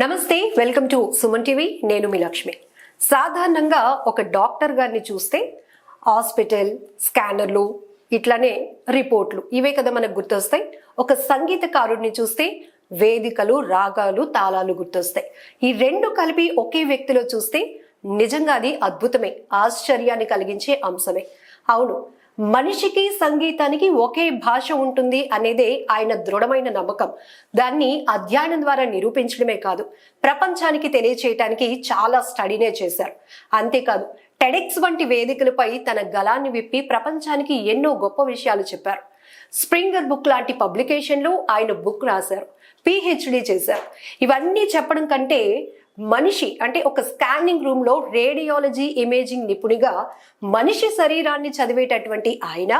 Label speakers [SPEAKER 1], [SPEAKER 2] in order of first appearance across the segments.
[SPEAKER 1] నమస్తే welcome to Suman TV. నేను మీ లక్ష్మి. సాధారణంగా ఒక డాక్టర్ గారిని చూస్తే హాస్పిటల్ స్కానర్లు ఇట్లానే రిపోర్ట్లు ఇవే కదా మనకు గుర్తొస్తాయి. ఒక సంగీతకారుడిని చూస్తే వేదికలు రాగాలు తాళాలు గుర్తొస్తాయి. ఈ రెండు కలిపి ఒకే వ్యక్తిలో చూస్తే నిజంగా అది అద్భుతమే ఆశ్చర్యాన్ని కలిగించే అంశమే. అవును మనిషికి సంగీతానికి ఒకే భాష ఉంటుంది అనేదే ఆయన దృఢమైన నమ్మకం. దాన్ని అధ్యయనం ద్వారా నిరూపించడమే కాదు ప్రపంచానికి తెలియచేయటానికి చాలా స్టడీనే చేశారు. అంతేకాదు టెడెక్స్ వంటి వేదికలపై తన గలాన్ని విప్పి ప్రపంచానికి ఎన్నో గొప్ప విషయాలు చెప్పారు. స్ప్రింగర్ బుక్ లాంటి పబ్లికేషన్లు ఆయన బుక్ రాశారు పిహెచ్డి చేశారు. ఇవన్నీ చెప్పడం కంటే మనిషి అంటే ఒక స్కానింగ్ రూమ్లో రేడియాలజీ ఇమేజింగ్ నిపుణిగా మనిషి శరీరాన్ని చదివేటటువంటి ఆయన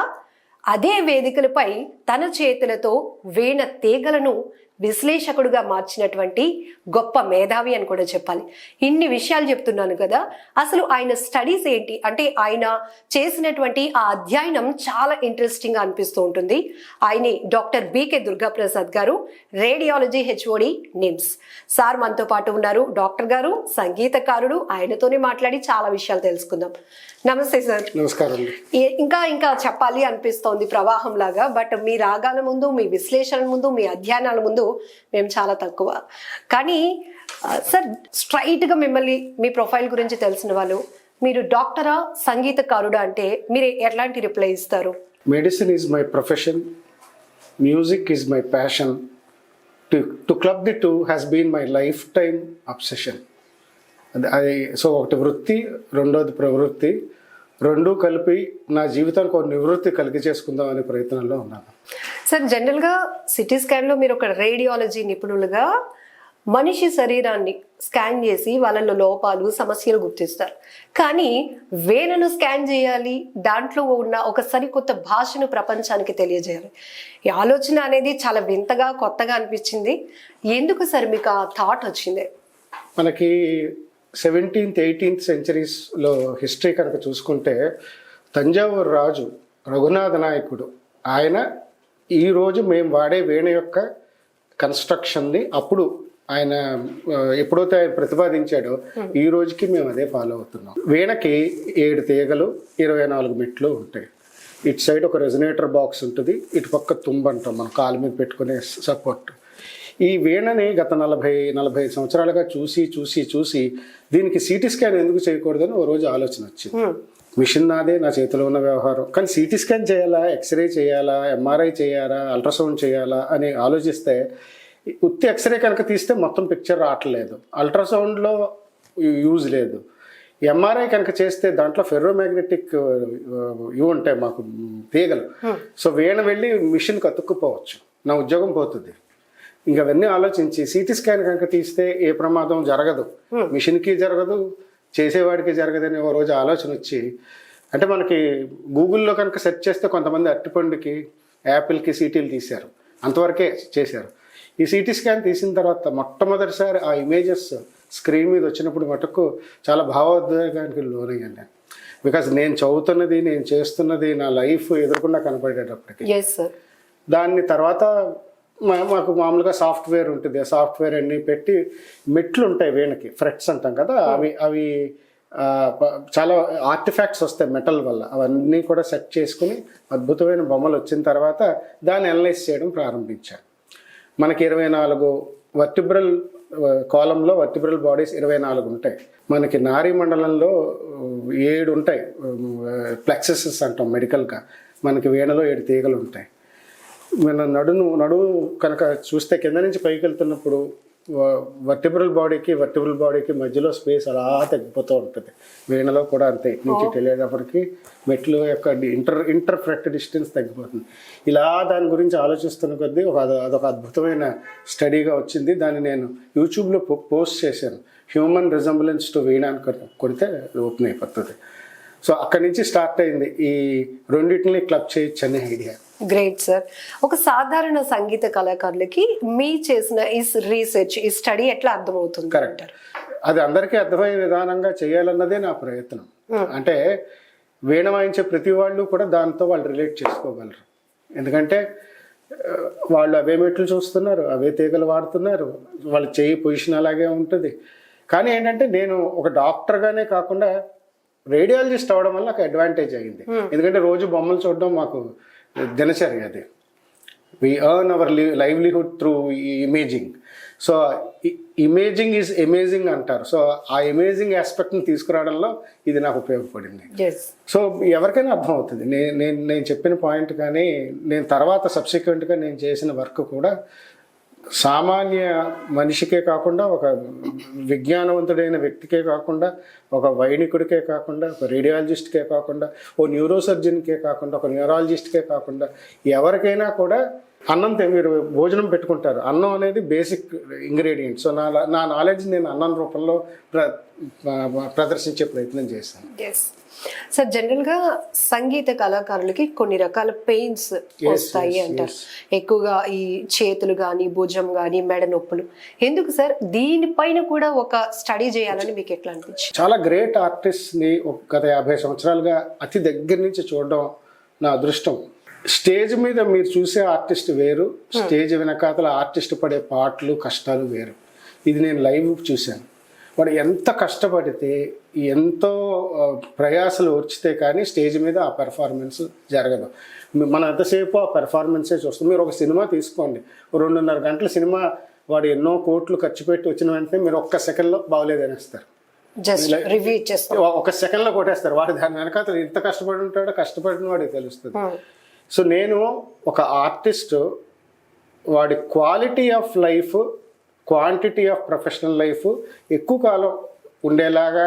[SPEAKER 1] అదే వేదికలపై తన చేతులతో వీణ తీగలను విశ్లేషకుడుగా మార్చినటువంటి గొప్ప మేధావి అని కూడా చెప్పాలి. ఇన్ని విషయాలు చెప్తున్నాను కదా అసలు ఆయన స్టడీస్ ఏంటి? అంటే ఆయన చేసినటువంటి ఆ అధ్యయనం చాలా ఇంట్రెస్టింగ్గా అనిపిస్తూ ఉంటుంది. ఆయనే డాక్టర్ బీకే దుర్గాప్రసాద్ గారు రేడియాలజీ హెచ్ఓడి నిమ్స్. సార్ మనతో పాటు ఉన్నారు డాక్టర్ గారు సంగీతకారుడు. ఆయనతోనే మాట్లాడి చాలా విషయాలు తెలుసుకుందాం. నమస్తే సార్.
[SPEAKER 2] నమస్కారం
[SPEAKER 1] ఇంకా ఇంకా చెప్పాలి అనిపిస్తోంది ప్రవాహం లాగా బట్ మీ రాగాల ముందు మీ విశ్లేషణ ముందు మీ అధ్యయనాల ముందు మేము చాలా తక్కువ. కానీ సార్ స్ట్రైట్గా మిమ్మల్ని మీ ప్రొఫైల్ గురించి తెలిసిన వాళ్ళు మీరు డాక్టరా సంగీతకారుడా అంటే మీరు ఎట్లాంటి రిప్లై ఇస్తారు?
[SPEAKER 2] Medicine is my profession music is my passion to to club the two has been my life time obsession. అది అది సో ఒకటి వృత్తి రెండోది ప్రవృత్తి రెండు కలిపి నా జీవితానికి ఒక నివృత్తి కలిగి చేసుకుందాం అనే ప్రయత్నంలో ఉన్నాను.
[SPEAKER 1] సార్ జనరల్గా సిటీ స్కాన్లో మీరు ఒక రేడియాలజీ నిపుణులుగా మనిషి శరీరాన్ని స్కాన్ చేసి వాళ్ళలో లోపాలు సమస్యలు గుర్తిస్తారు. కానీ వేనను స్కాన్ చేయాలి దాంట్లో ఉన్న ఒక సరికొత్త భాషను ప్రపంచానికి తెలియజేయాలి. ఈ ఆలోచన అనేది చాలా వింతగా కొత్తగా అనిపించింది. ఎందుకు సార్ మీకు ఆ థాట్ వచ్చింది?
[SPEAKER 2] మనకి సెవెంటీన్త్ ఎయిటీన్త్ సెంచరీస్లో హిస్టరీ కనుక చూసుకుంటే తంజావూరు రాజు రఘునాథ నాయకుడు ఆయన ఈరోజు మేము వాడే వీణ యొక్క కన్స్ట్రక్షన్ని అప్పుడు ఆయన ఎప్పుడైతే ఆయన ప్రతిపాదించాడో ఈ రోజుకి మేము అదే ఫాలో అవుతున్నాం. వీణకి ఏడు తీగలు ఇరవై నాలుగు మెట్లు ఉంటాయి. ఇటు సైడ్ ఒక రెజినేటర్ బాక్స్ ఉంటుంది ఇటు పక్క తుంబ అంటాం మనం కాలు మీద పెట్టుకునే సపోర్ట్ ఈ వీణని గత నలభై నలభై సంవత్సరాలుగా చూసి చూసి చూసి దీనికి సిటీ స్కాన్ ఎందుకు చేయకూడదని ఓ రోజు ఆలోచన వచ్చింది. మిషన్ నాదే నా చేతిలో ఉన్న వ్యవహారం. కానీ సిటీ స్కాన్ చేయాలా? ఎక్స్రే చేయాలా? ఎంఆర్ఐ చేయాలా? అల్ట్రాసౌండ్ చేయాలా? అని ఆలోచిస్తే ఉత్తి ఎక్స్రే కనుక తీస్తే మొత్తం పిక్చర్ రావట్లేదు. అల్ట్రాసౌండ్లో యూజ్ లేదు. ఎంఆర్ఐ కనుక చేస్తే దాంట్లో ఫెర్రోమాగ్నెటిక్ ఇవి ఉంటాయి మాకు తీగలు. సో వీణ వెళ్ళి మిషన్కి అతుక్కుపోవచ్చు. నా ఉద్యోగం పోతుంది. ఇంకా అవన్నీ ఆలోచించి సిటీ స్కాన్ కనుక తీస్తే ఏ ప్రమాదం జరగదు. మిషన్కి జరగదు చేసేవాడికి జరగదని ఓ రోజు ఆలోచన వచ్చి అంటే మనకి గూగుల్లో కనుక సెర్చ్ చేస్తే కొంతమంది అరటిపండుకి యాపిల్కి సీటీలు తీశారు. అంతవరకే చేశారు. ఈ సిటీ స్కాన్ తీసిన తర్వాత మొట్టమొదటిసారి ఆ ఇమేజెస్ స్క్రీన్ మీద వచ్చినప్పుడు మటుకు చాలా భావోద్వేగానికి లోనయ్యాను నేను. బికాజ్ నేను చదువుతున్నది నేను చేస్తున్నది నా లైఫ్ ఎదురుకుండా కనపడేటప్పటికి. దాన్ని తర్వాత మాకు మామూలుగా సాఫ్ట్వేర్ ఉంటుంది. ఆ సాఫ్ట్వేర్ అన్ని పెట్టి మెట్లు ఉంటాయి వీణకి. ఫ్రెట్స్ అంటాం కదా అవి అవి చాలా ఆర్టిఫాక్ట్స్ వస్తాయి మెటల్ వల్ల. అవన్నీ కూడా సెట్ చేసుకుని అద్భుతమైన బొమ్మలు వచ్చిన తర్వాత దాన్ని అనలైజ్ చేయడం ప్రారంభించాను మనకి ఇరవై నాలుగు వర్టిబ్రల్ కాలంలో వర్టిబ్రల్ బాడీస్ ఇరవై నాలుగు ఉంటాయి. మనకి నారీ మండలంలో ఏడు ఉంటాయి. ప్లెక్సెసెస్ అంటాం మెడికల్గా. మనకి వీణలో ఏడు తీగలు ఉంటాయి. మన నడును నడుము కనుక చూస్తే కింద నుంచి పైకి వెళ్తున్నప్పుడు వర్టిబ్రల్ బాడీకి వర్టిబ్రల్ బాడీకి మధ్యలో స్పేస్ అలా తగ్గిపోతూ ఉంటుంది. వీణలో కూడా అంతే. నుంచి వెళ్ళేటప్పటికి మెట్లు యొక్క ఇంటర్ ఇంటర్ఫ్రెక్ట్ డిస్టెన్స్ తగ్గిపోతుంది. ఇలా దాని గురించి ఆలోచిస్తున్న కొద్దీ ఒక అద- అదొక అద్భుతమైన స్టడీగా వచ్చింది. దాన్ని నేను యూట్యూబ్లో పో- పోస్ట్ చేశాను. హ్యూమన్ రిజంబులెన్స్ టు వీణ అని కొడితే ఓపెన్ అయిపోతుంది. సో అక్కడి నుంచి స్టార్ట్ అయింది. ఈ రెండింటిని క్లబ్ చేయొచ్చు అనే ఐడియా
[SPEAKER 1] గ్రేట్ సార్ ఒక సాధారణ సంగీత కళాకారులకి మీ చేసిన ఈ రీసెర్చ్ ఈ స్టడీ ఎట్లా అర్థమవుతుంది?
[SPEAKER 2] కరెక్ట్ అది అందరికీ అర్థమయ్యే విధానంగా చేయాలన్నదే నా ప్రయత్నం. అంటే వీణ వాయించే ప్రతి వాళ్ళు కూడా దాంతో వాళ్ళు రిలేట్ చేసుకోగలరు. ఎందుకంటే వాళ్ళు అవే మెట్లు చూస్తున్నారు అవే తీగలు వాడుతున్నారు వాళ్ళ చేయి పొజిషన్ అలాగే ఉంటుంది. కానీ ఏంటంటే నేను ఒక డాక్టర్గానే కాకుండా రేడియాలజిస్ట్ అవడం వల్ల నాకు అడ్వాంటేజ్ అయింది. ఎందుకంటే రోజు బొమ్మలు చూడడం మాకు దినచర్య అది. We earn our livelihood through imaging so imaging is amazing అంటారు. సో ఆ అమేజింగ్ ఆస్పెక్ట్ని తీసుకురావడంలో ఇది నాకు ఉపయోగపడింది. సో ఎవరికైనా అర్థమవుతుంది. నేను నేను నేను చెప్పిన పాయింట్ కానీ నేను తర్వాత సబ్సిక్వెంట్గా నేను చేసిన వర్క్ కూడా సామాన్య మనిషికే కాకుండా ఒక విజ్ఞానవంతుడైన వ్యక్తికే కాకుండా ఒక వైణికుడికే కాకుండా ఒక రేడియాలజిస్ట్కే కాకుండా ఓ న్యూరోసర్జన్కే కాకుండా ఒక న్యూరాలజిస్ట్కే కాకుండా ఎవరికైనా కూడా అన్నం మీరు భోజనం పెట్టుకుంటారు. అన్నం అనేది బేసిక్ ఇంగ్రీడియంట్ సో నా నా నాలెడ్జ్ నేను అన్నం రూపంలో ప్ర ప్రదర్శించే ప్రయత్నం చేశాను.
[SPEAKER 1] సార్ జనరల్గా సంగీత కళాకారులకి కొన్ని రకాల పెయిన్స్ వస్తాయి అంటారు. ఎక్కువగా ఈ చేతులు కానీ భుజం కానీ మెడ నొప్పులు. ఎందుకు సార్? దీనిపైన కూడా ఒక స్టడీ చేయాలని మీకు ఎట్లా అనిపించింది?
[SPEAKER 2] చాలా గ్రేట్ ఆర్టిస్ట్ని ఒక గత యాభై సంవత్సరాలుగా అతి దగ్గర నుంచి చూడడం నా అదృష్టం. స్టేజ్ మీద మీరు చూసే ఆర్టిస్ట్ వేరు స్టేజ్ వెనకాతల ఆర్టిస్ట్ పడే పాటలు కష్టాలు వేరు. ఇది నేను లైవ్ చూశాను. వాడు ఎంత కష్టపడితే ఎంతో ప్రయాసలు ఓర్చితే కానీ స్టేజ్ మీద ఆ పెర్ఫార్మెన్స్ జరగదు. మనం ఎంతసేపు ఆ పెర్ఫార్మెన్సే చూస్తాం. మీరు ఒక సినిమా తీసుకోండి. రెండున్నర గంటల సినిమా వాడు ఎన్నో కోట్లు ఖర్చు పెట్టి వచ్చిన వెంటనే మీరు ఒక్క సెకండ్లో బాగోలేదనేస్తారు
[SPEAKER 1] జస్ట్ రివ్యూ ఇచ్చేస్తాం.
[SPEAKER 2] ఒక సెకండ్లో కొట్టేస్తారు. వాడు దాని వెనక ఎంత కష్టపడి ఉంటాడో కష్టపడిన వాడికి తెలుస్తుంది సో నేను ఒక ఆర్టిస్ట్ వాడి quality of life quantity of professional life ఎక్కువ కాలం ఉండేలాగా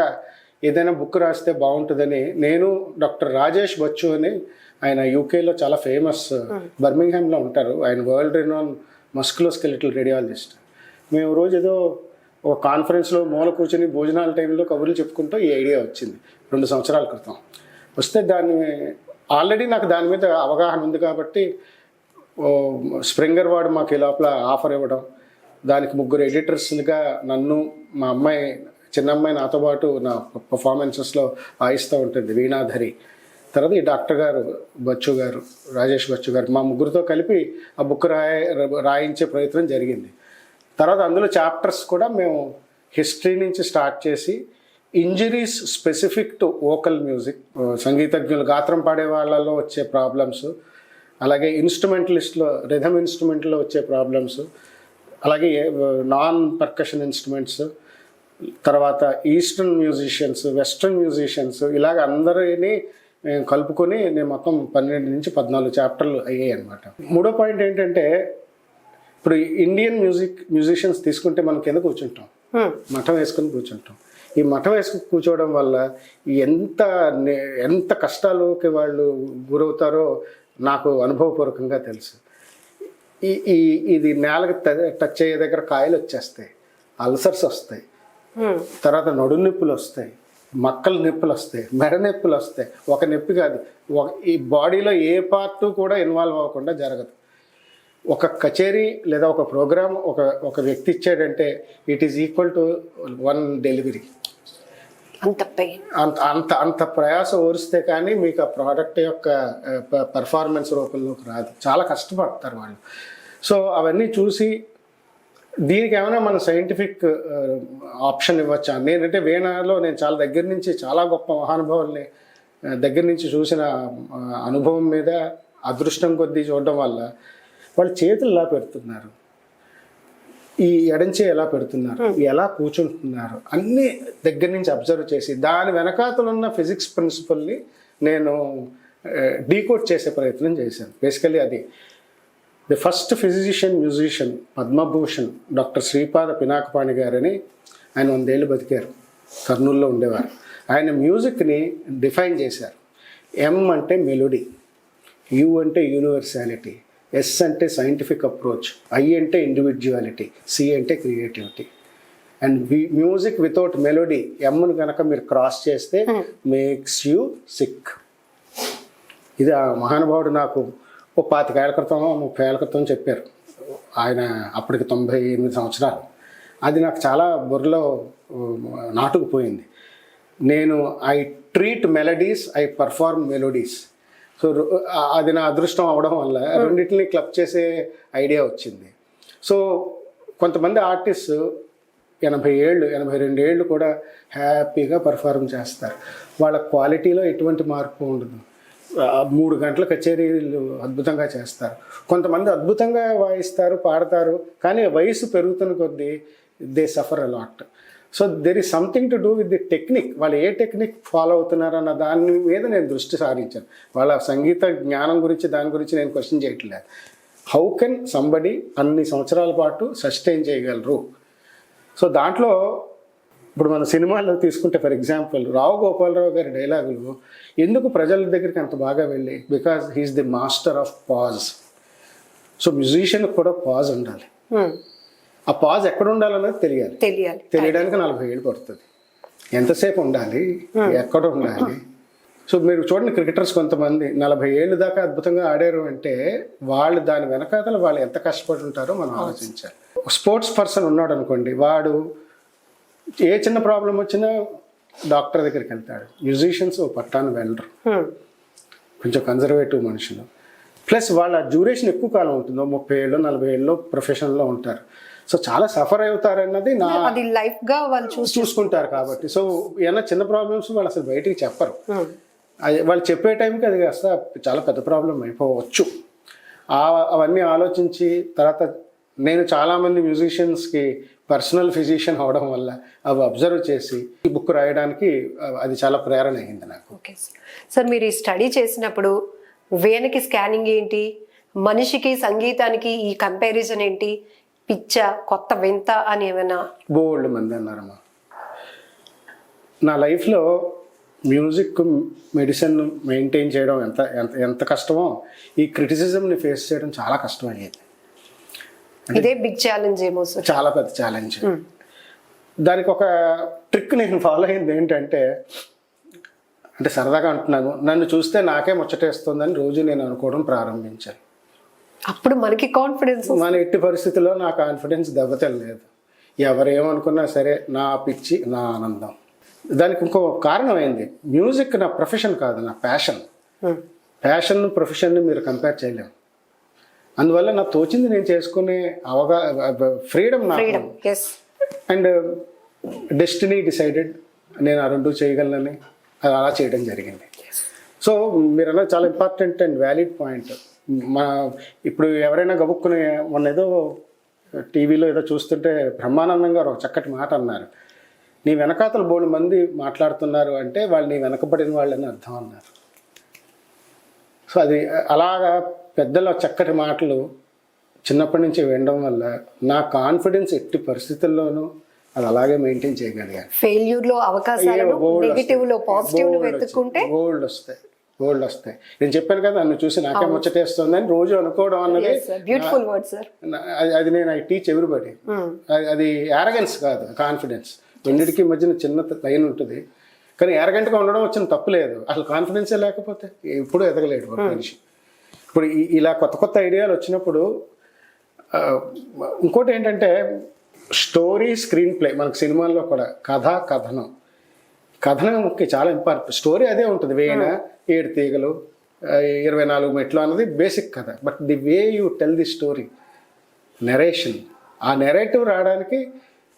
[SPEAKER 2] ఏదైనా బుక్ రాస్తే బాగుంటుందని నేను డాక్టర్ రాజేష్ బచ్చు అని ఆయన యూకేలో చాలా ఫేమస్ బర్మింగ్హామ్లో ఉంటారు. ఆయన వరల్డ్ రినోన్ మస్కులోస్కెలిటల్ రేడియాలజిస్ట్ మేము రోజు ఏదో ఒక కాన్ఫరెన్స్లో మూల కూర్చొని భోజనాల టైంలో కబుర్లు చెప్పుకుంటూ ఈ ఐడియా వచ్చింది రెండు సంవత్సరాల క్రితం. వస్తే దాన్ని ఆల్రెడీ నాకు దాని మీద అవగాహన ఉంది కాబట్టి స్ప్రింగర్ వాడు మాకు ఈ లోపల ఆఫర్ ఇవ్వడం దానికి ముగ్గురు ఎడిటర్స్గా నన్ను మా అమ్మాయి చిన్న అమ్మాయి నాతో పాటు నా పర్ఫార్మెన్సెస్లో వాయిస్తూ ఉంటుంది వీణాధరి. తర్వాత ఈ డాక్టర్ గారు బచ్చు గారు రాజేష్ బచ్చు గారు మా ముగ్గురితో కలిపి ఆ బుక్ రాయ రాయించే ప్రయత్నం జరిగింది. తర్వాత అందులో చాప్టర్స్ కూడా మేము హిస్టరీ నుంచి స్టార్ట్ చేసి injuries specific to vocal music సంగీతజ్ఞులు గాత్రం పాడే వాళ్ళలో వచ్చే ప్రాబ్లమ్స్ అలాగే ఇన్స్ట్రుమెంటలిస్ట్లో రిథమ్ ఇన్స్ట్రుమెంట్లో వచ్చే ప్రాబ్లమ్స్ అలాగే నాన్ పర్కషన్ ఇన్స్ట్రుమెంట్స్ తర్వాత ఈస్టర్న్ మ్యూజిషియన్స్ వెస్ట్రన్ మ్యూజిషియన్స్ ఇలాగ అందరినీ మేము కలుపుకొని నేను మొత్తం పన్నెండు నుంచి పద్నాలుగు చాప్టర్లు అయ్యాయి అనమాట మూడో పాయింట్ ఏంటంటే ఇప్పుడు ఇండియన్ మ్యూజిక్ మ్యూజిషియన్స్ తీసుకుంటే మనం కింద కూర్చుంటాం. మఠం వేసుకొని కూర్చుంటాం. ఈ మఠం వేసుకుని కూర్చోవడం వల్ల ఎంత ఎంత కష్టాలకి వాళ్ళు గురవుతారో నాకు అనుభవపూర్వకంగా తెలుసు. ఈ ఈ ఇది నేలకు టచ్ అయ్యే దగ్గర కాయలు వచ్చేస్తాయి అల్సర్స్ వస్తాయి. తర్వాత నడుము నొప్పులు వస్తాయి మక్కల నొప్పులు వస్తాయి మెడ నొప్పులు వస్తాయి. ఒక నొప్పి కాదు ఒక ఈ బాడీలో ఏ పార్ట్ కూడా ఇన్వాల్వ్ అవ్వకుండా జరగదు. ఒక కచేరీ లేదా ఒక ప్రోగ్రామ్ ఒక ఒక వ్యక్తి ఇచ్చాడంటే it is equal to one delivery.
[SPEAKER 1] అంత పెయిన్
[SPEAKER 2] అంత అంత అంత ప్రయాస ఓరిస్తే కానీ మీకు ఆ ప్రోడక్ట్ యొక్క పర్ఫార్మెన్స్ రూపంలోకి రాదు. చాలా కష్టపడతారు వాళ్ళు. సో అవన్నీ చూసి దీనికి ఏమైనా మన సైంటిఫిక్ ఆప్షన్ ఇవ్వచ్చా? నేనంటే వీణలో నేను చాలా దగ్గర నుంచి చాలా గొప్ప మహానుభావుల్ని దగ్గర నుంచి చూసిన అనుభవం మీద అదృష్టం కొద్దీ చూడడం వల్ల వాళ్ళు చేతుల్లా పెడుతున్నారు. ఈ ఎడంచే ఎలా పెడుతున్నారు? ఎలా కూర్చుంటున్నారు? అన్ని దగ్గర నుంచి అబ్జర్వ్ చేసి దాని వెనకాతలు ఉన్న ఫిజిక్స్ ప్రిన్సిపల్ని నేను డీకోడ్ చేసే ప్రయత్నం చేశాను. బేసికలీ అది. The first physician musician Padma Bhushan doctor Shripada Pinakapani గారని ఆయన వందేళ్ళు బతికారు. కర్నూలులో ఉండేవారు. ఆయన మ్యూజిక్ని డిఫైన్ చేశారు. ఎం అంటే మెలోడీ యు అంటే యూనివర్సాలిటీ. ఎస్ అంటే సైంటిఫిక్ అప్రోచ్ ఐ అంటే ఇండివిజువాలిటీ సి అంటే creativity and music without melody ఎమ్ను కనుక మీరు క్రాస్ చేస్తే మేక్స్ యూ సిక్ ఇది ఆ మహానుభావుడు నాకు ఓ పాతికేళ్ళ క్రితం ముప్పై ఏళ్ళ క్రితం చెప్పారు. ఆయన అప్పటికి తొంభై ఎనిమిది సంవత్సరాలు. అది నాకు చాలా బుర్రలో నాటుకుపోయింది. నేను I treat melodies I perform melodies so అది నా అదృష్టం అవడం వల్ల రెండింటిని క్లబ్ చేసే ఐడియా వచ్చింది. సో కొంతమంది ఆర్టిస్ట్ ఎనభై ఏళ్ళు ఎనభై రెండు ఏళ్ళు కూడా హ్యాపీగా పర్ఫార్మ్ చేస్తారు. వాళ్ళ క్వాలిటీలో ఎటువంటి మార్పు ఉండదు. మూడు గంటల కచేరీలు అద్భుతంగా చేస్తారు. కొంతమంది అద్భుతంగా వాయిస్తారు పాడతారు కానీ వయసు పెరుగుతున్న కొద్దీ they suffer a lot. So there is something to do with the technique వాళ్ళు ఏ టెక్నిక్ ఫాలో అవుతున్నారన్న దాని మీద నేను దృష్టి సారించాను. వాళ్ళ సంగీత జ్ఞానం గురించి దాని గురించి నేను క్వశ్చన్ చేయట్లేదు. హౌ కెన్ సంబడి అన్ని సంవత్సరాల పాటు సస్టైన్ చేయగలరు? సో దాంట్లో ఇప్పుడు మన సినిమాల్లో తీసుకుంటే ఫర్ ఎగ్జాంపుల్ రావు గోపాలరావు గారి డైలాగులు ఎందుకు ప్రజల దగ్గరికి అంత బాగా వెళ్ళి? Because he is the master of pause so మ్యూజిషియన్కి కూడా పాజ్ ఉండాలి.
[SPEAKER 1] Hmm.
[SPEAKER 2] ఆ పాజ్ ఎక్కడ ఉండాలన్నది తెలియాలి.
[SPEAKER 1] తెలియాలి.
[SPEAKER 2] తెలియడానికి నలభై ఏళ్ళు పడుతుంది. ఎంతసేపు ఉండాలి? ఎక్కడ ఉండాలి? సో మీరు చూడండి క్రికెటర్స్ కొంతమంది నలభై ఏళ్ళు దాకా అద్భుతంగా ఆడారు అంటే వాళ్ళు దాని వెనకాతల వాళ్ళు ఎంత కష్టపడి ఉంటారో మనం ఆలోచించాలి. స్పోర్ట్స్ పర్సన్ ఉన్నాడు అనుకోండి వాడు ఏ చిన్న ప్రాబ్లం వచ్చినా డాక్టర్ దగ్గరికి వెళ్తాడు. మ్యూజిషియన్స్ పట్టాను వెళ్ళరు. కొంచెం కన్జర్వేటివ్ మనుషులు. ప్లస్ వాళ్ళ డ్యూరేషన్ ఎక్కువ కాలం ఉంటుందో ముప్పై ఏళ్ళు నలభై ఏళ్ళు ప్రొఫెషన్లో ఉంటారు. సో చాలా సఫర్ అవుతారన్నది నా
[SPEAKER 1] అది లైఫ్గా వాళ్ళు చూసి
[SPEAKER 2] చూసుకుంటారు కాబట్టి. సో ఏమైనా చిన్న ప్రాబ్లమ్స్ వాళ్ళు అసలు బయటికి చెప్పరు. వాళ్ళు చెప్పే టైంకి అది కాస్త చాలా పెద్ద ప్రాబ్లం అయిపోవచ్చు. అవన్నీ ఆలోచించి తర్వాత నేను చాలామంది మ్యూజిషియన్స్కి పర్సనల్ ఫిజిషియన్ అవడం వల్ల అవి అబ్జర్వ్ చేసి ఈ బుక్ రాయడానికి అది చాలా ప్రేరణ అయింది నాకు.
[SPEAKER 1] ఓకే సార్ సార్ మీరు ఈ స్టడీ చేసినప్పుడు వేనకి స్కానింగ్ ఏంటి? మనిషికి సంగీతానికి ఈ కంపారిజన్ ఏంటి? పిచ్చ కొత్త వింత అని ఏమైనా?
[SPEAKER 2] బోల్డ్ మంది అన్నారమ్మా. నా లైఫ్లో మ్యూజిక్ మెడిసిన్ మెయింటైన్ చేయడం ఎంత ఎంత ఎంత కష్టమో ఈ క్రిటిసిజంని ఫేస్ చేయడం చాలా కష్టం అయ్యేది
[SPEAKER 1] ఇదే బిగ్ ఛాలెంజ్ ఏమో
[SPEAKER 2] చాలా పెద్ద ఛాలెంజ్ దానికి ఒక ట్రిక్ నేను ఫాలో అయింది ఏంటంటే అంటే సరదాగా అంటున్నాను నన్ను చూస్తే నాకే ముచ్చటేస్తుందని రోజు నేను అనుకోవడం ప్రారంభించాను.
[SPEAKER 1] అప్పుడు మనకి కాన్ఫిడెన్స్
[SPEAKER 2] మన ఎట్టి పరిస్థితుల్లో నా కాన్ఫిడెన్స్ దెబ్బతినలేదు ఎవరేమనుకున్నా సరే నా పిచ్చి నా ఆనందం. దానికి ఇంకో కారణం అయింది మ్యూజిక్ నా ప్రొఫెషన్ కాదు నా ప్యాషన్ ప్యాషన్ ప్రొఫెషన్ని మీరు కంపేర్ చేయలేము. అందువల్ల నాకు తోచింది నేను చేసుకునే అవగా ఫ్రీడమ్ నాకు అండ్ డెస్టినీ డిసైడెడ్ నేను ఆ రెండు చేయగలనని అది అలా చేయడం జరిగింది. సో మీరు అన్నది చాలా ఇంపార్టెంట్ అండ్ వ్యాలిడ్ పాయింట్ మా ఇప్పుడు ఎవరైనా గబుక్కునే మొన్న ఏదో టీవీలో ఏదో చూస్తుంటే బ్రహ్మానందం గారు ఒక చక్కటి మాట అన్నారు. నీ వెనకాతలు బోడు మంది మాట్లాడుతున్నారు అంటే వాళ్ళు నీ వెనకబడిన వాళ్ళని అర్థం అన్నారు. సో అది అలాగా పెద్దల చక్కటి మాటలు చిన్నప్పటి నుంచి వినడం వల్ల నా కాన్ఫిడెన్స్ ఎట్టి పరిస్థితుల్లోనూ అది అలాగే మెయింటైన్ చేయగలిగాను.
[SPEAKER 1] ఫెయిల్యూర్లో అవకాశాలను నెగిటివ్లో పాజిటివ్ను వెతుక్కుంటే
[SPEAKER 2] గోల్డ్ వస్తాయి. గోల్డ్ వస్తాయి. నేను చెప్పాను కదా నన్ను చూసి నాకే ముచ్చటేస్తుందని రోజు అనుకోవడం అన్నది
[SPEAKER 1] బ్యూటిఫుల్ వర్డ్ సార్
[SPEAKER 2] అది- నేను ఐ టీచ్ ఎవ్రీబడి అది యారగెన్స్ కాదు కాన్ఫిడెన్స్ రెండింటికి మధ్యన చిన్న లైన్ ఉంటుంది. కానీ యారగెంట్గా ఉండడం వచ్చిన తప్పు లేదు. అసలు కాన్ఫిడెన్సే లేకపోతే ఎప్పుడూ ఎదగలేడు ఒక మనిషి. ఇప్పుడు ఇలా కొత్త కొత్త ఐడియాలు వచ్చినప్పుడు ఇంకోటి ఏంటంటే స్టోరీ స్క్రీన్ ప్లే మనకు సినిమాల్లో కూడా కథ కథనం. కథనంకి చాలా ఇంపార్టెంట్. స్టోరీ అదే ఉంటుంది వేయన ఏడు తీగలు ఇరవై నాలుగు మెట్లు అన్నది బేసిక్ కథ. But the way you tell the story narration ఆ నెరేటివ్ రావడానికి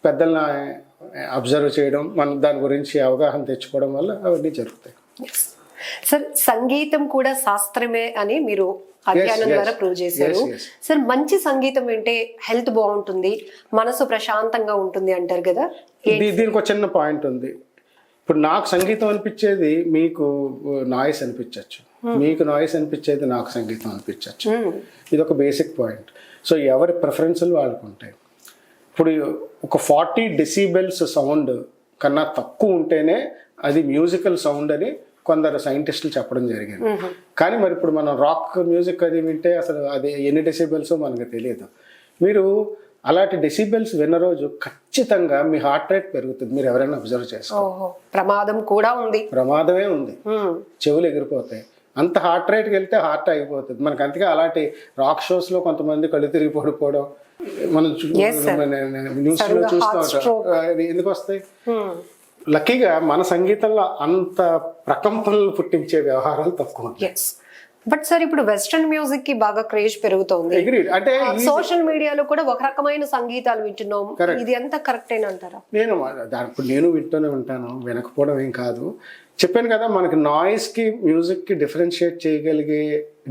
[SPEAKER 2] పెద్దల్ని అబ్జర్వ్ చేయడం మనం దాని గురించి అవగాహన తెచ్చుకోవడం వల్ల అవన్నీ జరుగుతాయి.
[SPEAKER 1] సార్ సంగీతం కూడా శాస్త్రమే అని మీరు అధ్యయనం. ద్వారా ప్రూవ్ చేశారు. సార్ మంచి సంగీతం వింటే హెల్త్ బాగుంటుంది మనసు ప్రశాంతంగా ఉంటుంది అంటారు కదా?
[SPEAKER 2] దీనికి ఒక చిన్న పాయింట్ ఉంది. ఇప్పుడు నాకు సంగీతం అనిపించేది మీకు నాయిస్ అనిపించవచ్చు మీకు నాయిస్ అనిపించేది నాకు సంగీతం అనిపించవచ్చు
[SPEAKER 1] Hmm.
[SPEAKER 2] ఇది ఒక బేసిక్ పాయింట్ సో ఎవరి ప్రిఫరెన్స్లు వాళ్ళకు ఉంటాయి. ఇప్పుడు ఒక ఫార్టీ డెసిబెల్స్ సౌండ్ కన్నా తక్కువ ఉంటేనే అది మ్యూజికల్ సౌండ్ అని కొందరు సైంటిస్టులు చెప్పడం జరిగింది. కానీ మరి ఇప్పుడు మనం రాక్ మ్యూజిక్ అది వింటే అసలు అది ఎన్ని డెసిబెల్స్ మనకు తెలియదు. మీరు అలాంటి డెసిబెల్స్ విన్న రోజు ఖచ్చితంగా మీ హార్ట్ రేట్ పెరుగుతుంది. మీరు ఎవరైనా అబ్జర్వ్ చేసుకో.
[SPEAKER 1] ఓహో ప్రమాదం కూడా ఉంది.
[SPEAKER 2] ప్రమాదమే ఉంది. చెవులు ఎగిరిపోతాయి అంత హార్ట్ రేట్కి వెళ్తే హార్ట్ అయిపోతుంది. మనకి అందుకే అలాంటి రాక్ షోస్లో కొంతమంది కళ్ళు తిరిగి పడిపోవడం మనం. న్యూస్లో
[SPEAKER 1] Suddenly
[SPEAKER 2] చూస్తూ ఎందుకు వస్తాయి. లక్కీగా మన సంగీతంలో అంత ప్రకంపనలు పుట్టించే వ్యవహారాలు తక్కువ
[SPEAKER 1] బట్ సార్ ఇప్పుడు వెస్ట్రన్ మ్యూజిక్కి బాగా క్రేజ్ పెరుగుతోంది.
[SPEAKER 2] అంటే
[SPEAKER 1] సోషల్ మీడియాలో కూడా ఒక రకమైన సంగీతాలు వింటున్నాం. ఇది ఎంత కరెక్ట్ అయిన అంటారా?
[SPEAKER 2] నేను దాని ఇప్పుడు నేను వింటూనే ఉంటాను వినకపోవడం ఏం కాదు. చెప్పాను కదా మనకి నాయిస్కి మ్యూజిక్కి డిఫరెన్షియేట్ చేయగలిగే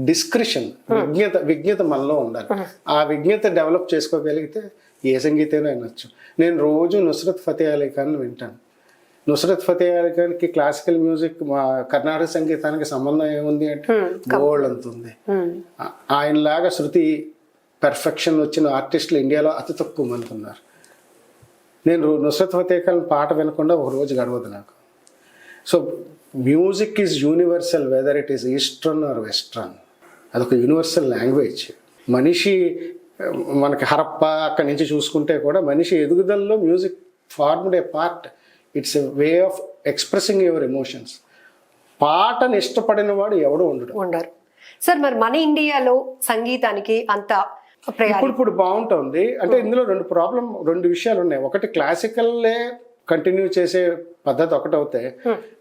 [SPEAKER 2] డిస్క్రిషన్ విజ్ఞత విజ్ఞత మనలో ఉండాలి. ఆ విజ్ఞత డెవలప్ చేసుకోగలిగితే ఏ సంగీతమైనా వినొచ్చు. నేను రోజు నుస్రత్ ఫతే అలీ ఖాన్ వింటాను. నుస్రత్ ఫతే అలీ ఖాన్కి క్లాసికల్ మ్యూజిక్ మా కర్ణాటక సంగీతానికి సంబంధం ఏముంది అంటే గోల్డ్ అంత ఉంది. ఆ- ఆయనలాగా శృతి పెర్ఫెక్షన్ వచ్చిన ఆర్టిస్టులు ఇండియాలో అతి తక్కువ మంది ఉన్నారు. నేను నుస్రత్ ఫతే ఖాన్ పాట వినకుండా ఒక రోజు గడవదు నాకు. So music is universal whether it is eastern or western అదొక యూనివర్సల్ లాంగ్వేజ్ మనిషి మనకి హరప్ప అక్కడి నుంచి చూసుకుంటే కూడా మనిషి ఎదుగుదలలో music formed a part it's a way of expressing your emotions పాటను ఇష్టపడిన వాడు ఎవడు ఉండడు.
[SPEAKER 1] ఉండరు. సార్ మరి మన ఇండియాలో సంగీతానికి అంత
[SPEAKER 2] ఇప్పుడు ఇప్పుడు బాగుంటుంది. అంటే ఇందులో రెండు ప్రాబ్లం రెండు విషయాలు ఉన్నాయి. ఒకటి క్లాసికల్లే కంటిన్యూ చేసే పద్ధతి ఒకటి అవుతే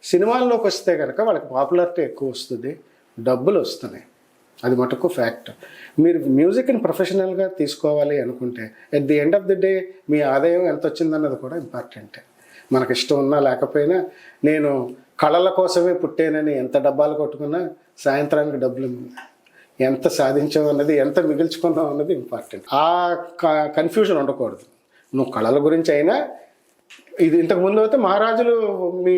[SPEAKER 2] సినిమాల్లోకి వస్తే కనుక వాళ్ళకి పాపులారిటీ ఎక్కువ వస్తుంది డబ్బులు వస్తున్నాయి. అది మటుకు ఫ్యాక్ట్ మీరు మ్యూజిక్ని ప్రొఫెషనల్గా తీసుకోవాలి అనుకుంటే at the end of the day మీ ఆదాయం ఎంత వచ్చిందన్నది కూడా ఇంపార్టెంటే మనకి ఇష్టం ఉన్నా లేకపోయినా నేను కళల కోసమే పుట్టానని ఎంత డబ్బాలు కొట్టుకున్నా సాయంత్రానికి డబ్బులు ఎంత సాధించావు అన్నది ఎంత మిగిల్చుకున్నావు అన్నది ఇంపార్టెంట్ ఆ కన్ఫ్యూజన్ ఉండకూడదు. నువ్వు కళల గురించి అయినా ఇది ఇంతకు ముందు అయితే మహారాజులు మీ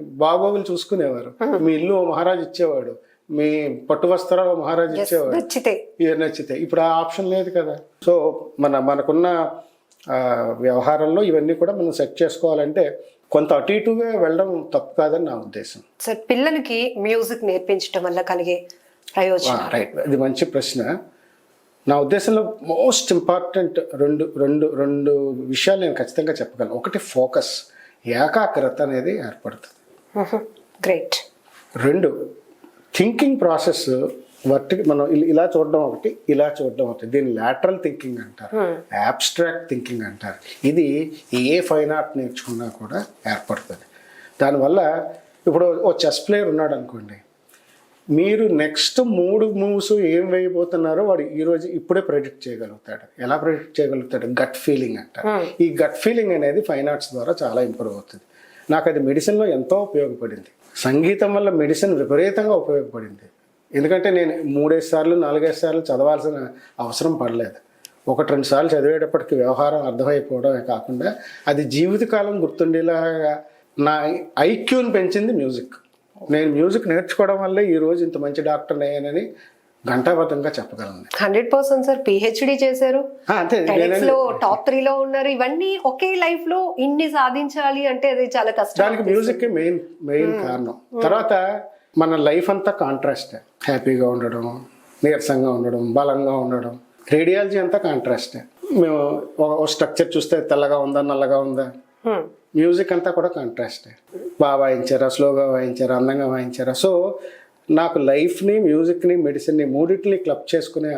[SPEAKER 2] బాగోగులు చూసుకునేవారు. మీ ఇల్లు మహారాజు ఇచ్చేవాడు. మీ పట్టు వస్త్రాలు మహారాజు ఇచ్చేవాడు.
[SPEAKER 1] నచ్చితే.
[SPEAKER 2] ఇప్పుడు ఆ ఆప్షన్ లేదు కదా. సో మన మనకున్న వ్యవహారంలో ఇవన్నీ కూడా మనం సెట్ చేసుకోవాలంటే కొంత అటు ఇటుగా వెళ్ళడం తప్పు కాదని నా ఉద్దేశం.
[SPEAKER 1] సార్ పిల్లలకి మ్యూజిక్ నేర్పించడం వల్ల కలిగే ప్రయోజనం
[SPEAKER 2] రైట్. ఇది మంచి ప్రశ్న. నా ఉద్దేశంలో మోస్ట్ ఇంపార్టెంట్ రెండు రెండు రెండు విషయాలు నేను ఖచ్చితంగా చెప్పగలను. ఒకటి ఫోకస్. ఏకాగ్రత అనేది ఏర్పడుతుంది.
[SPEAKER 1] గ్రేట్.
[SPEAKER 2] రెండు థింకింగ్ ప్రాసెస్ వర్టి మనం ఇల్- చూడడం ఒకటి ఇలా చూడడం ఒకటి. దీన్ని లాటరల్ థింకింగ్ అంటారు. యాబ్స్ట్రాక్ట్ థింకింగ్ అంటారు. ఇది ఏ ఫైన్ ఆర్ట్ నేర్చుకున్నా కూడా ఏర్పడుతుంది. దానివల్ల ఇప్పుడు ఓ చెస్ ప్లేయర్ ఉన్నాడు అనుకోండి. మీరు నెక్స్ట్ మూడు మూవ్స్ ఏం వేయబోతున్నారో వాడు ఈ రోజు ఇప్పుడే ప్రెడిక్ట్ చేయగలుగుతాడు. ఎలా ప్రెడిక్ట్ చేయగలుగుతాడు? గట్ ఫీలింగ్ అంటారు ఈ గట్ ఫీలింగ్ అనేది ఫైన్ ఆర్ట్స్ ద్వారా చాలా ఇంప్రూవ్ అవుతుంది. నాకు అది మెడిసిన్లో ఎంతో ఉపయోగపడింది. సంగీతం వల్ల మెడిసిన్ విపరీతంగా ఉపయోగపడింది. ఎందుకంటే నేను మూడేసి సార్లు నాలుగైదు సార్లు చదవాల్సిన అవసరం పడలేదు. ఒకటి రెండు సార్లు చదివేటప్పటికి వ్యవహారం అర్థమైపోవడమే కాకుండా అది జీవితకాలం గుర్తుండేలాగా నా ఐక్యూని పెంచింది మ్యూజిక్. నేను మ్యూజిక్ నేర్చుకోవడం వల్లే ఈ రోజు ఇంత మంచి డాక్టర్ అయ్యానని ఘంటాబద్ధంగా చెప్పగలను.
[SPEAKER 1] హండ్రెడ్ పర్సెంట్ సార్ పిహెచ్డి చేశారు. టాప్ త్రీ లో ఉన్నారు. ఇవన్నీ ఒకే లైఫ్లో ఇన్ని సాధించాలి అంటే అది చాలా కష్టం
[SPEAKER 2] దానికి మ్యూజిక్ మెయిన్ మెయిన్ కారణం. తర్వాత మన లైఫ్ అంతా కాంట్రాస్ట్. హ్యాపీగా ఉండడం నీరసంగా ఉండడం బలంగా ఉండడం. రేడియాలజీ అంతా కాంట్రాస్ట్. మేము ఒక స్ట్రక్చర్ చూస్తే తెల్లగా ఉందా నల్లగా ఉందా?
[SPEAKER 1] Hmm.
[SPEAKER 2] మ్యూజిక్ అంతా కూడా కాంట్రాస్ట్. బాగా వాయించారా స్లోగా వాయించారా అందంగా వాయించారా? సో నాకు లైఫ్ని మ్యూజిక్ని మెడిసిన్ని మూడింటిని క్లబ్ చేసుకునే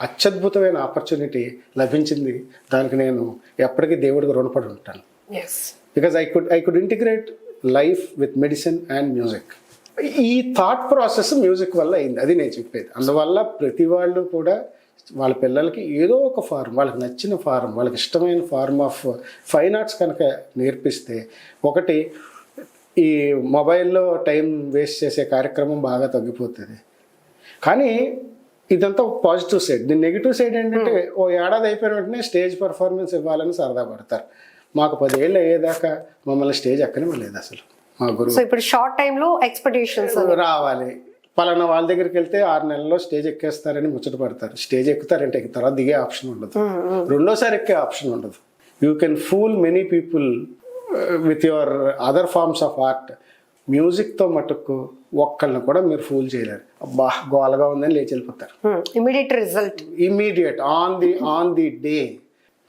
[SPEAKER 2] అత్యద్భుతమైన ఆపర్చునిటీ లభించింది. దానికి నేను ఎప్పటికీ దేవుడికి రుణపడి ఉంటాను. Because I could I could integrate life with medicine and music ఈ థాట్ ప్రాసెస్ మ్యూజిక్ వల్ల అయింది. అది నేను చెప్పేది. అందువల్ల ప్రతి వాళ్ళు కూడా వాళ్ళ పిల్లలకి ఏదో ఒక ఫార్మ్ వాళ్ళకి నచ్చిన ఫార్మ్ వాళ్ళకి ఇష్టమైన ఫార్మ్ ఆఫ్ ఫైన్ ఆర్ట్స్ కనుక నేర్పిస్తే ఒకటి ఈ మొబైల్లో టైం వేస్ట్ చేసే కార్యక్రమం బాగా తగ్గిపోతుంది. కానీ ఇదంతా పాజిటివ్ సైడ్ దీని నెగిటివ్ సైడ్ ఏంటంటే ఓ ఏడాది అయిపోయిన వెంటనే స్టేజ్ పర్ఫార్మెన్స్ ఇవ్వాలని సరదా పడతారు. మాకు పదేళ్ళు అయ్యేదాకా మమ్మల్ని స్టేజ్ ఎక్కనివ్వలేదు అసలు.
[SPEAKER 1] సో ఇప్పుడు షార్ట్ టైమ్లో ఎక్స్పెక్టేషన్స్
[SPEAKER 2] రావాలి. పలానా వాళ్ళ దగ్గరికి వెళ్తే ఆరు నెలల్లో స్టేజ్ ఎక్కేస్తారని ముచ్చట పడతారు. స్టేజ్ ఎక్కుతారంటే ఎక్కుతారా దిగే ఆప్షన్ ఉండదు. రెండోసారి ఎక్కే ఆప్షన్ ఉండదు. You can fool many people with your other forms of art మ్యూజిక్తో మటుకు ఒక్కళ్ళని కూడా మీరు ఫూల్ చేయలేరు. అబ్బా గోలగా ఉందని లేచి వెళ్ళిపోతారు.
[SPEAKER 1] Immediate result
[SPEAKER 2] immediate on the on the day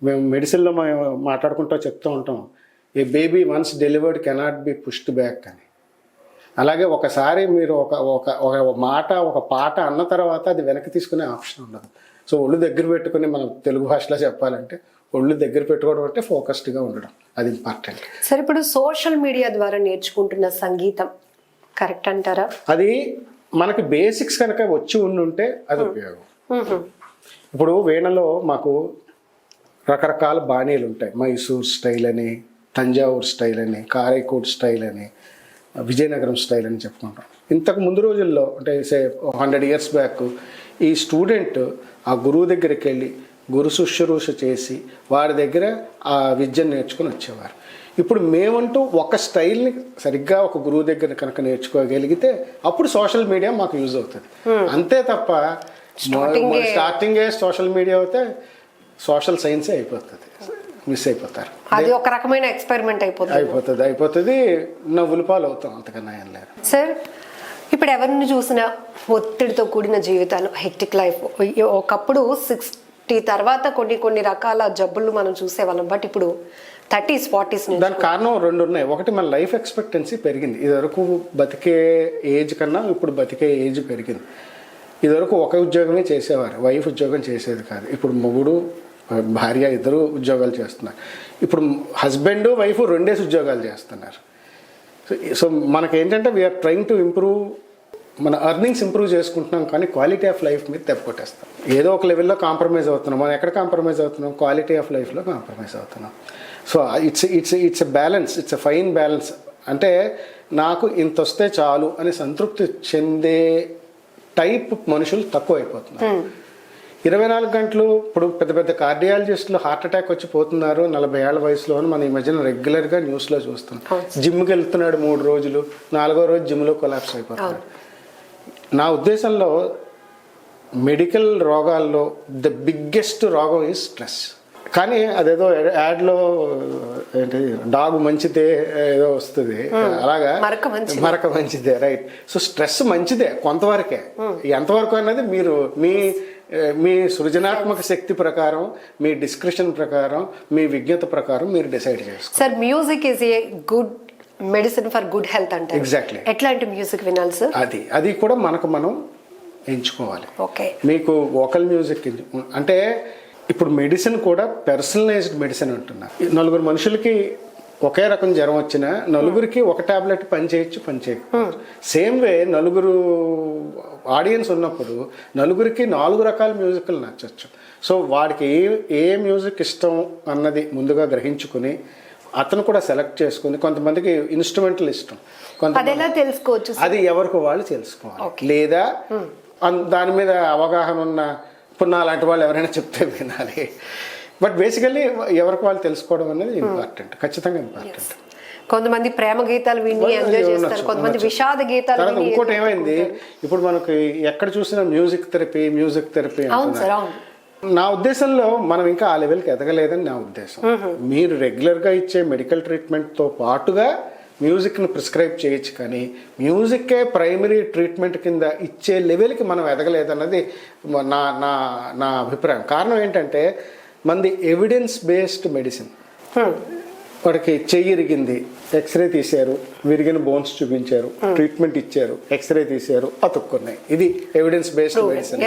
[SPEAKER 2] మేము మెడిసిన్లో మేము మాట్లాడుకుంటూ చెప్తూ ఉంటాం. A baby once delivered cannot be pushed back అని. అలాగే ఒకసారి మీరు ఒక ఒక ఒక మాట ఒక పాట అన్న తర్వాత అది వెనక్కి తీసుకునే ఆప్షన్ ఉండదు. సో ఒళ్ళు దగ్గర పెట్టుకుని మనం తెలుగు భాషలో చెప్పాలంటే ఒళ్ళు దగ్గర పెట్టుకోవడం అంటే ఫోకస్డ్గా ఉండడం. అది ఇంపార్టెంట్.
[SPEAKER 1] సార్ ఇప్పుడు సోషల్ మీడియా ద్వారా నేర్చుకుంటున్న సంగీతం కరెక్ట్ అంటారా?
[SPEAKER 2] అది మనకి బేసిక్స్ కనుక వచ్చి ఉండుంటే అది ఉపయోగం. ఇప్పుడు వీణలో మాకు రకరకాల బాణీలు ఉంటాయి మైసూర్ స్టైల్ అని తంజావూర్ స్టైల్ అని కారైకోట్ స్టైల్ అని విజయనగరం స్టైల్ అని చెప్పుకుంటాం. ఇంతకు ముందు రోజుల్లో అంటే సే హండ్రెడ్ ఇయర్స్ బ్యాక్ ఈ స్టూడెంట్ ఆ గురువు దగ్గరికి వెళ్ళి గురు శుశ్రూష చేసి వాడి దగ్గర ఆ విద్యను నేర్చుకుని వచ్చేవారు. ఇప్పుడు మేమంటూ ఒక స్టైల్ని సరిగ్గా ఒక గురువు దగ్గర కనుక నేర్చుకోగలిగితే అప్పుడు సోషల్ మీడియా మాకు యూజ్ అవుతుంది. అంతే తప్ప స్టార్టింగ్ సోషల్ మీడియా అయితే సోషల్ సైన్సే అయిపోతుంది. మిస్ అయిపోతారు.
[SPEAKER 1] అది ఒక రకమైన ఎక్స్పెరిమెంట్ అయిపోతుంది.
[SPEAKER 2] అయిపోతుంది అయిపోతుంది. నవ్వులు పాలు అవుతాం అంతకన్నా ఏం లేదు.
[SPEAKER 1] సార్ ఇప్పుడు ఎవరిని చూసినా ఒత్తిడితో కూడిన జీవితాలు హెక్టిక్ లైఫ్ ఒకప్పుడు సిక్స్టీ తర్వాత కొన్ని కొన్ని రకాల జబ్బులు మనం చూసేవాళ్ళం. బట్ ఇప్పుడు థర్టీస్ ఫార్టీస్
[SPEAKER 2] దానికి కారణం రెండు ఉన్నాయి. ఒకటి మన లైఫ్ ఎక్స్పెక్టెన్సీ పెరిగింది. ఇదివరకు బతికే ఏజ్ కన్నా ఇప్పుడు బతికే ఏజ్ పెరిగింది. ఇదివరకు ఒక ఉద్యోగమే చేసేవారు. వైఫ్ ఉద్యోగం చేసేది కాదు. ఇప్పుడు మొగుడు భార్య ఇద్దరు ఉద్యోగాలు చేస్తున్నారు. ఇప్పుడు హస్బెండ్ వైఫ్ రెండేసి ఉద్యోగాలు చేస్తున్నారు. సో సో మనకేంటంటే we are trying to improve మన అర్నింగ్స్ ఇంప్రూవ్ చేసుకుంటున్నాం కానీ క్వాలిటీ ఆఫ్ లైఫ్ మీద దెబ్బ కొట్టేస్తాం. ఏదో ఒక లెవెల్లో కాంప్రమైజ్ అవుతున్నాం. మనం ఎక్కడ కాంప్రమైజ్ అవుతున్నాం? క్వాలిటీ ఆఫ్ లైఫ్లో కాంప్రమైజ్ అవుతున్నాం. So it's it's it's a balance it's a fine balance అంటే నాకు ఇంత వస్తే చాలు అని సంతృప్తి చెందే టైప్ మనుషులు తక్కువ అయిపోతున్నారు hmm. ఇరవై నాలుగు గంటలు ఇప్పుడు పెద్ద పెద్ద కార్డియాలజిస్టులు హార్ట్ అటాక్ వచ్చి పోతున్నారు. నలభై ఏళ్ళ వయసులో అని మనం ఈ మధ్యన రెగ్యులర్గా న్యూస్లో చూస్తున్నాం. జిమ్కి వెళ్తున్నాడు మూడు రోజులు నాలుగో రోజు జిమ్లో కొలాప్స్ అయిపోతున్నాడు. నా ఉద్దేశంలో మెడికల్ రోగాల్లో ద బిగ్గెస్ట్ రోగం ఈజ్ స్ట్రెస్. కానీ అదేదో యాడ్లో ఏంటి డాగ్ మంచిదే ఏదో వస్తుంది. అలాగా?
[SPEAKER 1] మరక మంచిది.
[SPEAKER 2] మరక మంచిదే రైట్. సో స్ట్రెస్ మంచిదే కొంతవరకే. ఎంతవరకు అన్నది మీరు మీ మీ సృజనాత్మక శక్తి ప్రకారం మీ డిస్క్రిప్షన్ ప్రకారం మీ విజ్ఞత ప్రకారం మీరు డిసైడ్ చేసుకోండి
[SPEAKER 1] sir music is a good medicine for good health అంటే
[SPEAKER 2] Exactly.
[SPEAKER 1] ఎట్లాంటి మ్యూజిక్ వినాలి సార్
[SPEAKER 2] అది అది కూడా మనకు మనం ఎంచుకోవాలి.
[SPEAKER 1] ఓకే
[SPEAKER 2] మీకు వోకల్ మ్యూజిక్ అంటే ఇప్పుడు మెడిసిన్ కూడా పర్సనలైజ్డ్ మెడిసిన్ అంటున్నారు. నలుగురు మనుషులకి ఒకే రకం జ్వరం వచ్చినా నలుగురికి ఒక టాబ్లెట్ పని చేయొచ్చు పని చేయకపోవచ్చు. సేమ్ వే నలుగురు ఆడియన్స్ ఉన్నప్పుడు నలుగురికి నాలుగు రకాల మ్యూజిక్లు నచ్చచ్చు. సో వాడికి ఏ ఏ మ్యూజిక్ ఇష్టం అన్నది ముందుగా గ్రహించుకుని అతను కూడా సెలెక్ట్ చేసుకుని కొంతమందికి ఇన్స్ట్రుమెంటల్ ఇష్టం. కొంత
[SPEAKER 1] తెలుసుకోవచ్చు?
[SPEAKER 2] అది ఎవరికి వాళ్ళు తెలుసుకోవాలి. లేదా దాని మీద అవగాహన ఉన్న ఇప్పుడు నా లాంటి వాళ్ళు ఎవరైనా చెప్తే వినాలి. బట్ బేసికల్లీ ఎవరికి వాళ్ళు తెలుసుకోవడం అనేది ఇంపార్టెంట్ ఖచ్చితంగా ఇంపార్టెంట్
[SPEAKER 1] కొంతమంది ప్రేమ గీతాలు విని ఎంజాయ్ చేస్తారు కొంతమంది విషాద గీతాలు విని
[SPEAKER 2] ఇంకోటి ఏమైంది? ఇప్పుడు మనకి ఎక్కడ చూసినా మ్యూజిక్ థెరపీ మ్యూజిక్ థెరపీ
[SPEAKER 1] అవును సార్ అవును.
[SPEAKER 2] నా ఉద్దేశంలో మనం ఇంకా ఆ లెవెల్కి ఎదగలేదని నా ఉద్దేశం. మీరు రెగ్యులర్గా ఇచ్చే మెడికల్ ట్రీట్మెంట్తో పాటుగా మ్యూజిక్ని ప్రిస్క్రైబ్ చేయొచ్చు కానీ మ్యూజిక్కే ప్రైమరీ ట్రీట్మెంట్ కింద ఇచ్చే లెవెల్కి మనం ఎదగలేదన్నది నా నా నా అభిప్రాయం. కారణం ఏంటంటే మనది ఎవిడెన్స్ బేస్డ్ మెడిసిన్ వాడికి చెయ్యి ఇరిగింది ఎక్స్రే తీశారు విరిగిన బోన్స్ చూపించారు ట్రీట్మెంట్ ఇచ్చారు ఎక్స్రే తీశారు అతుక్కున్నాయి. ఇది ఎవిడెన్స్ బేస్డ్ మెడిసిన్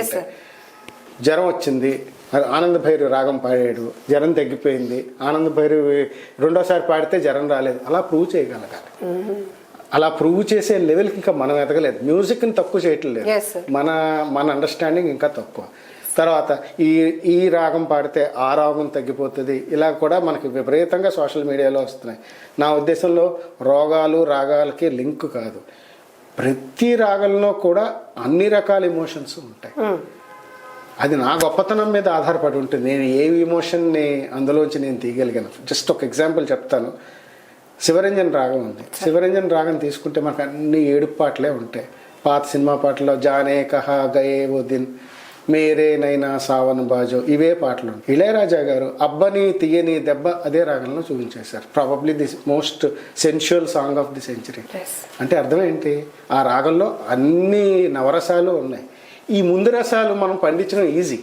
[SPEAKER 2] జ్వరం వచ్చింది ఆనంద భైరవి రాగం పాడాడు జ్వరం తగ్గిపోయింది ఆనంద భైరవి రెండోసారి పాడితే జ్వరం రాలేదు. అలా ప్రూవ్ చేయగలగాలి. అలా ప్రూవ్ చేసే లెవెల్కి ఇంకా మనం ఎదగలేదు. మ్యూజిక్ని తక్కువ చేయట్లేదు. మన మన అండర్స్టాండింగ్ ఇంకా తక్కువ. తర్వాత ఈ ఈ రాగం పాడితే ఆ రాగం తగ్గిపోతుంది. ఇలా కూడా మనకి విపరీతంగా సోషల్ మీడియాలో వస్తున్నాయి. నా ఉద్దేశంలో రోగాలు రాగాలకి లింక్ కాదు. ప్రతి రాగంలో కూడా అన్ని రకాల ఎమోషన్స్ ఉంటాయి. అది నా గొప్పతనం మీద ఆధారపడి ఉంటుంది. నేను ఏ ఇమోషన్ని అందులోంచి నేను తీయగలిగాను? జస్ట్ ఒక ఎగ్జాంపుల్ చెప్తాను. శివరంజన్ రాగం ఉంది. శివరంజన్ రాగం తీసుకుంటే మనకు అన్ని ఏడుపు పాటలే ఉంటాయి. పాత సినిమా పాటల్లో జానే కహా గయే ఓ దిన్ మేరే నైనా సావన్ బాజో ఇవే పాటలు. ఇళయరాజా గారు అబ్బని తీయని దెబ్బ అదే రాగంలో చూపించేశారు. Probably the most sensual song of the century. అంటే అర్థం ఏంటి? ఆ రాగంలో అన్ని నవరసాలు ఉన్నాయి. ఈ ముందు రసాలు మనం పండించడం ఈజీ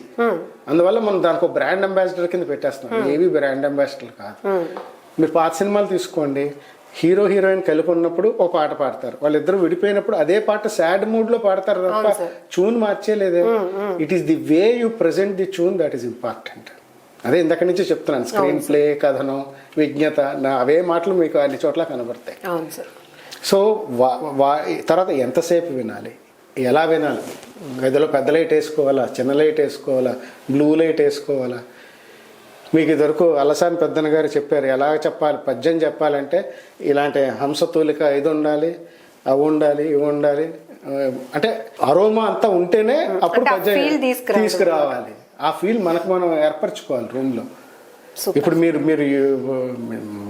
[SPEAKER 2] అందువల్ల మనం దానికి ఒక బ్రాండ్ అంబాసిడర్ కింద పెట్టేస్తున్నాం. ఏవి బ్రాండ్ అంబాసిడర్ కాదు. మీరు పాత సినిమాలు తీసుకోండి. హీరో హీరోయిన్ కలిపి ఉన్నప్పుడు ఓ పాట పాడతారు. వాళ్ళిద్దరూ విడిపోయినప్పుడు అదే పాట సాడ్ మూడ్లో పాడతారు తప్ప tune మార్చేలేదే it is the way you present the tune that is important అదే ఇందాక నుంచి చెప్తున్నాను. స్క్రీన్ ప్లే కథనం విజ్ఞత నా అవే మాటలు మీకు అన్ని చోట్ల కనబడతాయి. సో వా వా తర్వాత ఎంతసేపు వినాలి? ఎలా వినాలి గదిలో పెద్ద లైట్ వేసుకోవాలా చిన్న లైట్ వేసుకోవాలా బ్లూ లైట్ వేసుకోవాలా? మీకు ఇదివరకు అలసాని పెద్దన్న గారు చెప్పారు ఎలా చెప్పాలి పద్యం చెప్పాలంటే ఇలాంటి హంసతూలిక ఇది ఉండాలి అవి ఉండాలి ఇవి ఉండాలి అంటే అరోమా అంతా ఉంటేనే అప్పుడు పద్యం
[SPEAKER 1] తీసుకురావాలి.
[SPEAKER 2] ఆ ఫీల్ మనకు మనం ఏర్పరచుకోవాలి రూమ్లో. ఇప్పుడు మీరు మీరు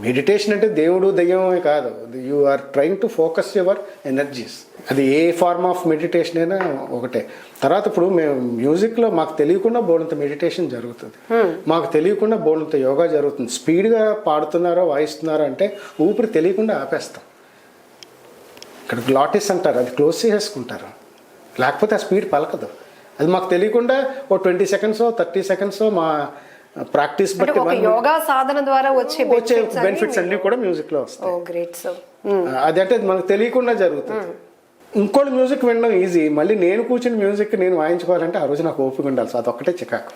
[SPEAKER 2] మెడిటేషన్ అంటే దేవుడు దయ్యమే కాదు. You are trying to focus your energies అది ఏ ఫార్మ్ ఆఫ్ మెడిటేషన్ అయినా ఒకటే. తర్వాత ఇప్పుడు మేము మ్యూజిక్లో మాకు తెలియకుండా బోడంత మెడిటేషన్ జరుగుతుంది. మాకు తెలియకుండా బోడంత యోగా జరుగుతుంది. స్పీడ్గా పాడుతున్నారో వాయిస్తున్నారో అంటే ఊపిరి తెలియకుండా ఆపేస్తాం. ఇక్కడ గ్లాటిస్ అంటారు అది క్లోజ్ చేసేసుకుంటారు. లేకపోతే ఆ స్పీడ్ పలకదు. అది మాకు తెలియకుండా ఓ ట్వంటీ సెకండ్స్ థర్టీ సెకండ్స్ మా ప్రాక్టీస్ బట్టి
[SPEAKER 1] యోగా సాధన ద్వారా వచ్చే
[SPEAKER 2] వచ్చే బెనిఫిట్స్ అన్ని కూడా మ్యూజిక్లో వస్తాయి.
[SPEAKER 1] సార్
[SPEAKER 2] అది అంటే మనకు తెలియకుండా జరుగుతుంది. ఇంకోటి మ్యూజిక్ వినడం ఈజీ మళ్ళీ నేను కూర్చుని మ్యూజిక్ నేను వాయించుకోవాలంటే ఆ రోజు నాకు ఓపిక ఉండాలి. సో అదొక్కటే చికాకు.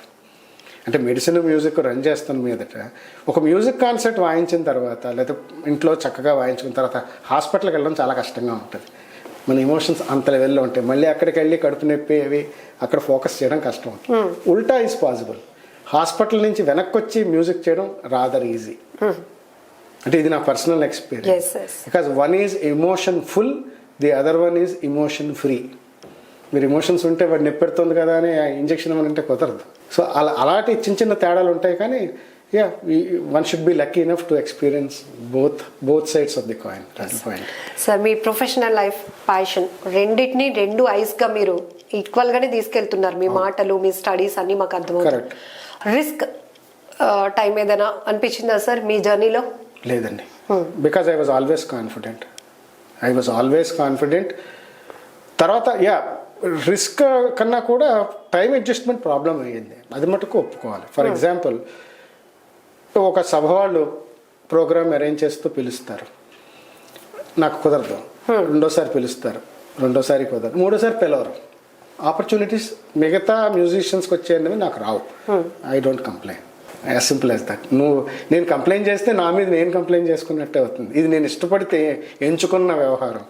[SPEAKER 2] అంటే మెడిసిన్ మ్యూజిక్ రన్ చేస్తాను మీదట. ఒక మ్యూజిక్ కాన్సర్ట్ వాయించిన తర్వాత లేదా ఇంట్లో చక్కగా వాయించుకున్న తర్వాత హాస్పిటల్కి వెళ్ళడం చాలా కష్టంగా ఉంటుంది. మన ఎమోషన్స్ అంత లెవెల్లో ఉంటాయి. మళ్ళీ అక్కడికి వెళ్ళి కడుపు నొప్పి అవి అక్కడ ఫోకస్ చేయడం కష్టం. ఉల్టా ఈజ్ పాసిబుల్ హాస్పిటల్ నుంచి వెనక్కి వచ్చి మ్యూజిక్ చేయడం రాదర్ ఈజీ అంటే ఇది నా personal experience because one is emotion full the other one is emotion free మీరు ఎమోషన్స్ ఉంటే వాడు నొప్పెడుతుంది కదా అని ఇంజక్షన్ అంటే కుదరదు. సో అలా అలాంటి చిన్న చిన్న తేడాలు ఉంటాయి కానీ yeah one should be lucky enough to experience both both sides of the coin point
[SPEAKER 1] sir me professional life passion రెండింటిని రెండు ఐస్గా మీరు ఈక్వల్ గానే తీసుకెళ్తున్నారు. మీ మాటలు మీ స్టడీస్ అన్ని మాకు అర్థమవుతాయి.
[SPEAKER 2] Correct.
[SPEAKER 1] రిస్క్ టైం ఏదైనా అనిపించిందా సార్ మీ జర్నీలో
[SPEAKER 2] లేదండి. Because I was always confident I was always confident తర్వాత యా రిస్క్ కన్నా కూడా టైం అడ్జస్ట్మెంట్ ప్రాబ్లం అయ్యింది. అది మటుకు ఒప్పుకోవాలి. ఫర్ ఎగ్జాంపుల్ ఒక సభ వాళ్ళు ప్రోగ్రామ్ అరేంజ్ చేస్తూ పిలుస్తారు. నాకు కుదరదు. రెండోసారి పిలుస్తారు. రెండోసారి కుదరదు. మూడోసారి పిలవరు. ఆపర్చునిటీస్ మిగతా మ్యూజిషియన్స్కి వచ్చేవి నాకు రావు. I don't complain as simple as that నువ్వు నేను కంప్లైంట్ చేస్తే నా మీద నేను కంప్లైంట్ చేసుకున్నట్టే అవుతుంది. ఇది నేను ఇష్టపడితే ఎంచుకున్న వ్యవహారం.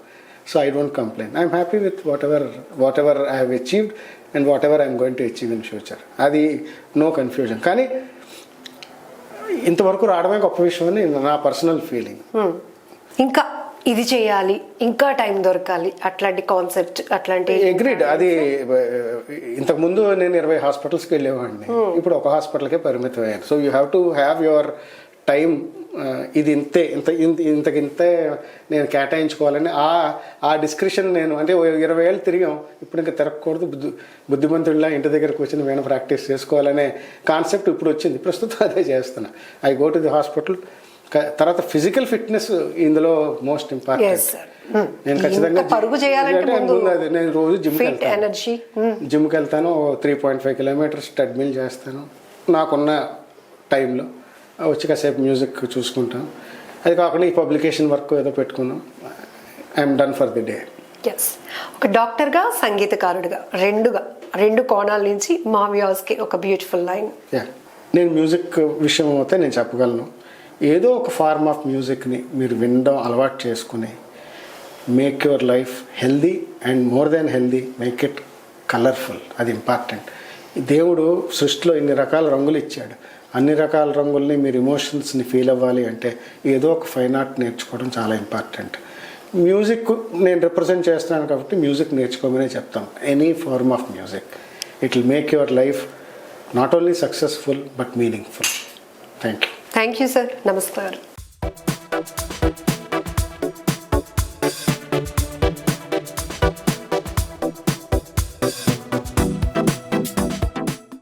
[SPEAKER 2] So I don't complain I'm happy with whatever whatever I have achieved and whatever I'm going to achieve in future అది నో కన్ఫ్యూజన్ కానీ ఇంతవరకు రావడమే గొప్ప విషయం అని నా పర్సనల్ ఫీలింగ్
[SPEAKER 1] hmm. ఇంకా ఇది చేయాలి ఇంకా టైం దొరకాలి. అట్లాంటి కాన్సెప్ట్ అట్లాంటి
[SPEAKER 2] అగ్రీడ్ అది ఇంతకు ముందు నేను ఇరవై హాస్పిటల్స్కి వెళ్ళేవాడిని. ఇప్పుడు ఒక హాస్పిటల్కే పరిమితం అయ్యాను so you have to have your time ఇది ఇంతే. ఇంత ఇంత ఇంతకింతే నేను కేటాయించుకోవాలని ఆ ఆ డిస్క్రిప్షన్ నేను అంటే ఇరవై ఏళ్ళు తిరిగాం. ఇప్పుడు ఇంకా తిరగకూడదు. బుద్ధి బుద్ధిమంతుడిలా ఇంటి దగ్గర కూర్చొని వీణ ప్రాక్టీస్ చేసుకోవాలనే కాన్సెప్ట్ ఇప్పుడు వచ్చింది. ప్రస్తుతం అదే చేస్తున్నా. I go to the hospital తర్వాత ఫిజికల్ ఫిట్నెస్ ఇందులో మోస్ట్ ఇంపార్టెంట్.
[SPEAKER 1] Sir.
[SPEAKER 2] నేను ఖచ్చితంగా
[SPEAKER 1] ఇంత పరుగు చేయాలంటే
[SPEAKER 2] అది నేను రోజు వెళ్తాను.
[SPEAKER 1] ఎనర్జీ
[SPEAKER 2] జిమ్కి వెళ్తాను three point five kilometres treadmill చేస్తాను. నాకున్న టైంలో వచ్చి కాసేపు మ్యూజిక్ చూసుకుంటాను. అది కాకుండా ఈ పబ్లికేషన్ వర్క్ ఏదో పెట్టుకున్నాం. I'm done for the day.
[SPEAKER 1] Yes ఒక డాక్టర్గా సంగీతకారుడిగా రెండుగా రెండు కోణాల నుంచి మా వ్యూస్కి ఒక బ్యూటిఫుల్ లైన్.
[SPEAKER 2] యా నేను మ్యూజిక్ విషయం అయితే నేను చెప్పగలను. ఏదో ఒక ఫార్మ్ ఆఫ్ మ్యూజిక్ని మీరు వినడం అలవాటు చేసుకుని make your life healthy and more than healthy make it colourful అది ఇంపార్టెంట్ దేవుడు సృష్టిలో ఇన్ని రకాల రంగులు ఇచ్చాడు. అన్ని రకాల రంగుల్ని మీరు ఎమోషన్స్ని ఫీల్ అవ్వాలి అంటే ఏదో ఒక ఫైన్ ఆర్ట్ నేర్చుకోవడం చాలా ఇంపార్టెంట్ మ్యూజిక్ నేను రిప్రజెంట్ చేస్తున్నాను కాబట్టి మ్యూజిక్ నేర్చుకోమనే చెప్తాను any form of music it will make your life not only successful but meaningful thank you
[SPEAKER 1] Thank you, sir. Namaskar.